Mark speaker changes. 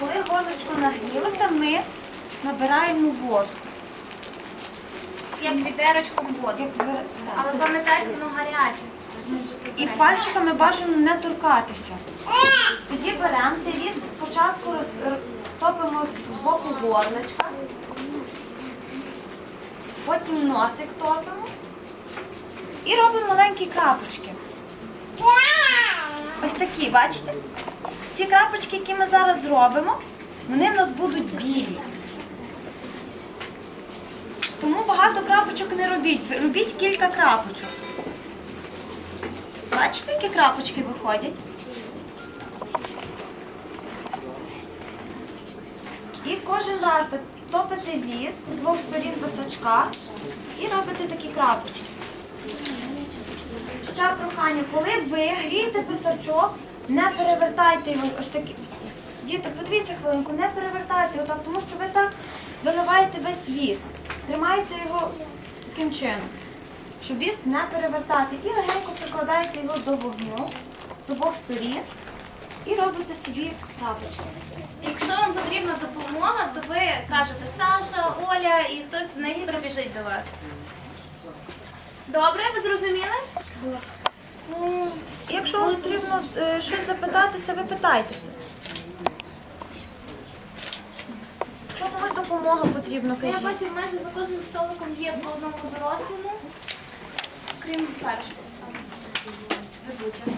Speaker 1: Коли горлочко нагрілося, ми набираємо воску.
Speaker 2: Як відерочком воду.
Speaker 1: Як.
Speaker 2: Але пам'ятайте, воно гаряче.
Speaker 1: І пальчиками бажано не торкатися. Тоді беремо цей віск, спочатку роз- р- топимо з боку горлечка, потім носик топимо і робимо маленькі крапочки. Бачите? Ці крапочки, які ми зараз зробимо, вони в нас будуть білі. Тому багато крапочок не робіть. Робіть кілька крапочок. Бачите, які крапочки виходять? І кожен раз топите віск з двох сторін писачка і робите такі крапочки. Ще прохання, коли ви грієте писачок, не перевертайте його ось такі. Діти, подивіться хвилинку, не перевертайте його так, тому що ви так виливаєте весь віск. Тримайте його таким чином, щоб віск не перевертати. І легенько прикладаєте його до вогню з обох сторін і робите собі крапочки.
Speaker 2: Якщо вам потрібна допомога, то ви кажете Саша, Оля і хтось з них прибіжить до вас. Добре, ви зрозуміли? Ну,
Speaker 1: І Якщо вам потрібно е, щось запитатися, ви питайтеся. Чому допомога потрібна,
Speaker 2: Я бачу, майже за кожним столиком є по одному дорослому, крім першого. Ведучого.